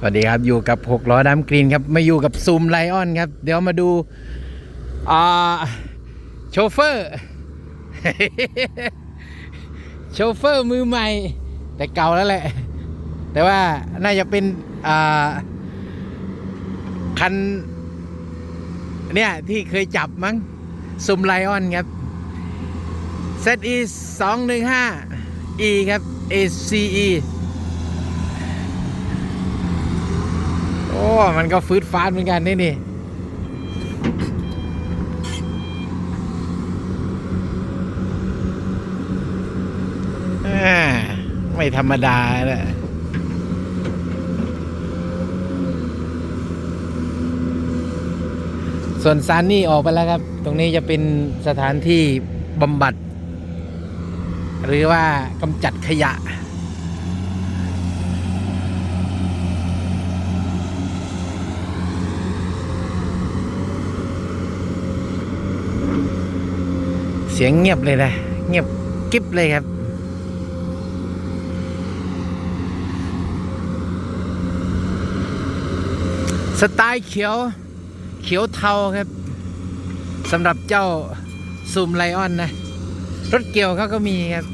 สวัสดีครับอยู่กับหกล้อดำกรีนครับมาอยู่กับซูมไลออนครับ เดี๋ยวมาดูอ่าโชเฟอร์ โชเฟอร์มือใหม่ แต่เก่าแล้วแหละ แต่ว่าน่าจะเป็นอ่าคันเนี่ยที่เคยจับมั้งซูมไลออนครับ ZE 215 E ครับ ACE มันก็ฟืดฟาดเหมือนกันนี่นี่ไม่ธรรมดาเลยส่วนซานนี่ออกไปแล้วครับ ตรงนี้จะเป็นสถานที่บำบัด หรือว่ากำจัดขยะ เสียงเงียบเลยนะ เงียบกิ๊บเลยครับ สไตล์เขียว เขียวเทาครับสำหรับเจ้าซูมไลออนนะ รถเกี่ยวเขาก็มีครับ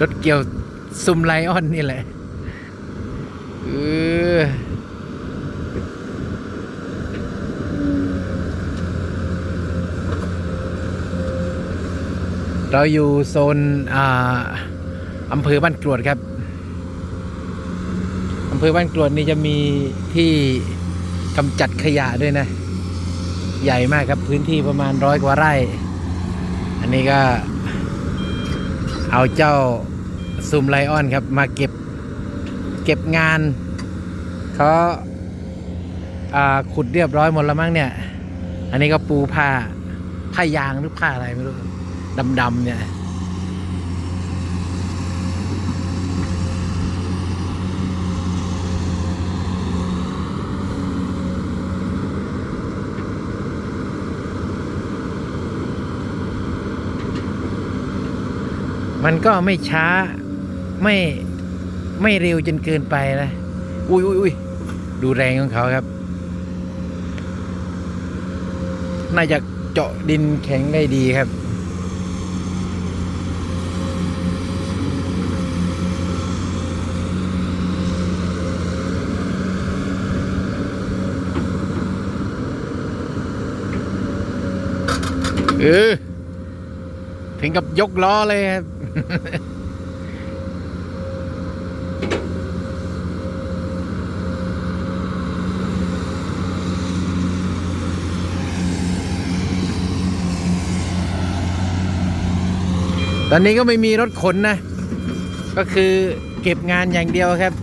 รถเกี่ยวซูมไลออนนี่แหละเออ เราอยู่โซนอ่าอำเภอบ้านกรวดครับอำเภอบ้านกรวดนี่จะมีที่กำจัดขยะด้วยนะ ใหญ่มากครับพื้นที่ประมาณร้อยกว่าไร่ อันนี้ก็ เอาเจ้าซูมไลออนครับ มาเก็บเก็บงานเขาาขุดเรียบร้อยหมดแล้วมั้งเนี่ย อันนี้ก็ปูผ้าผ้ายางหรือผ้าอะไรไม่รู้ ดำๆเนี่ยมันก็ไม่ช้าไม่ไม่เร็วจนเกินไปนะ อุ้ยอุ้ยอุ้ยดูแรงของเขาครับ น่าจะเจาะดินแข็งได้ดีครับ เออถึงกับยกล้อเลยครับตอนนี้ก็ไม่มีรถขนนะ ก็คือเก็บงานอย่างเดียวครับ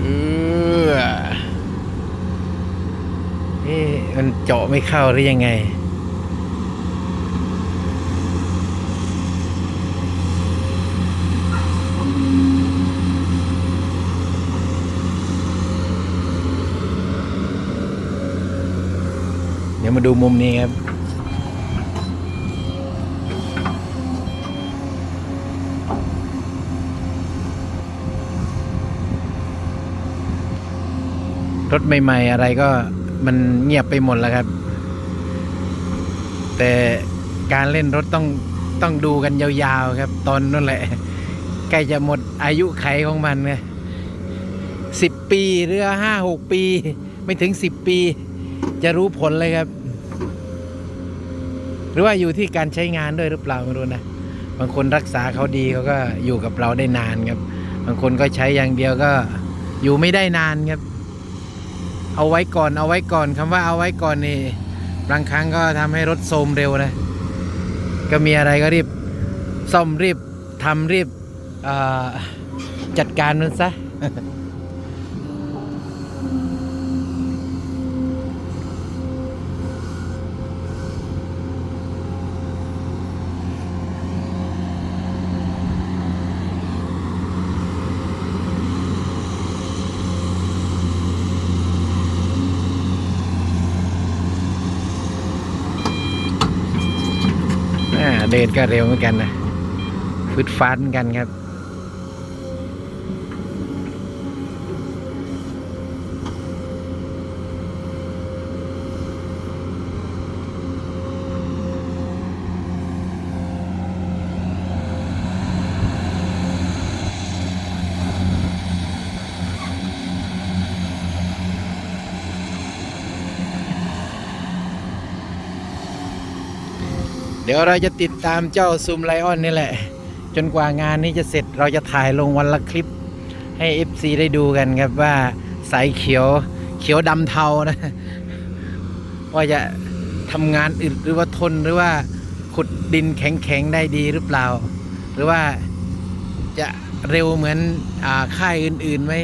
เออเอ๊ะมันเจาะ ไม่เข้าหรือยังไง เดี๋ยวมาดูมุมนี้ครับรถใหม่ ๆ อะไรก็มันเงียบไปหมดแล้วครับ แต่การเล่นรถต้องต้องดูกันยาวๆครับ ตอนนั่นแหละใกล้จะหมดอายุไขของมันไงสิบปีหรือห้าหกปี ไม่ถึงสิบปี จะรู้ผลเลยครับ หรือว่าอยู่ที่การใช้งานด้วยหรือเปล่าไม่รู้นะบางคนรักษาเขาดีเขาก็อยู่กับเราได้นานครับ บางคนก็ใช้อย่างเดียวก็อยู่ไม่ได้นานครับ เอาไว้ก่อนเอาไว้ก่อนคำว่าเอาไว้ก่อนนี่ บางครั้งก็ทำให้รถโทมเร็วนะ ก็มีอะไรก็รีบซ่อมรีบทำรีบจัดการมันซะ เดินก็เร็วเหมือนกันนะฟึดฟันกันครับ เดี๋ยวเราจะติดตามเจ้าซูมไลออนนี่แหละ จนกว่างานนี้จะเสร็จเราจะถ่ายลงวันละคลิปให้ FC ได้ดูกันครับว่าสายเขียวเขียวดำเทานะ ว่าจะทำงานอึดหรือว่าทนหรือว่าขุดดินแข็งๆได้ดีหรือเปล่า หรือว่าจะเร็วเหมือนอค่ายอื่นๆไหม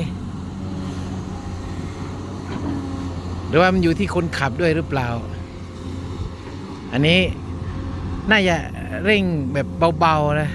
หรือว่ามันอยู่ที่คนขับด้วยหรือเปล่า อันนี้ น่าจะเร่งแบบเบาๆนะ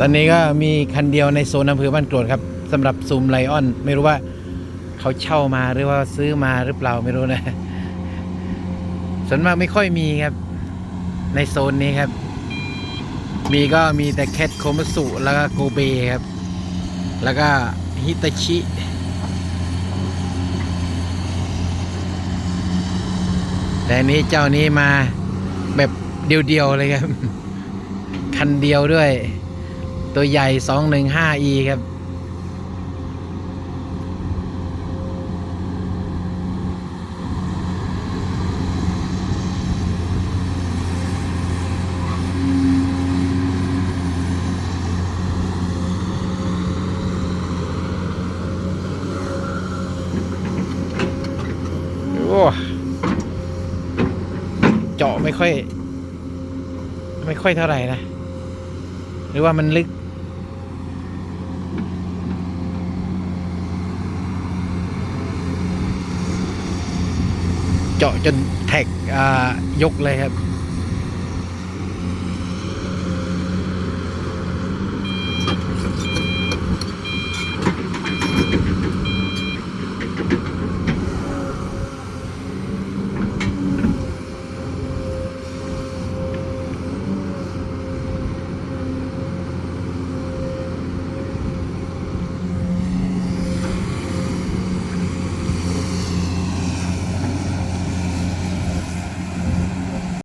ตอนนี้ก็มีคันเดียวในโซนอำเภอบ้านกรวดครับสำหรับซูมไลออน ไม่รู้ว่าเขาเช่ามาหรือว่าซื้อมาหรือเปล่าไม่รู้นะ ส่วนมากไม่ค่อยมีครับ ในโซนนี้ครับ มีก็มีแต่แคทโคมัสุแล้วก็โกเบครับ แล้วก็ฮิตาชิแต่อันนี้เจ้านี้มาแบบเดียวๆเลยครับ คันเดียวด้วย ตัวใหญ่ 215e ครับ ไม่ค่อย ไม่ค่อยเท่าไหร่นะ หรือว่ามันลึก เจาะจนแท็กยกเลยครับ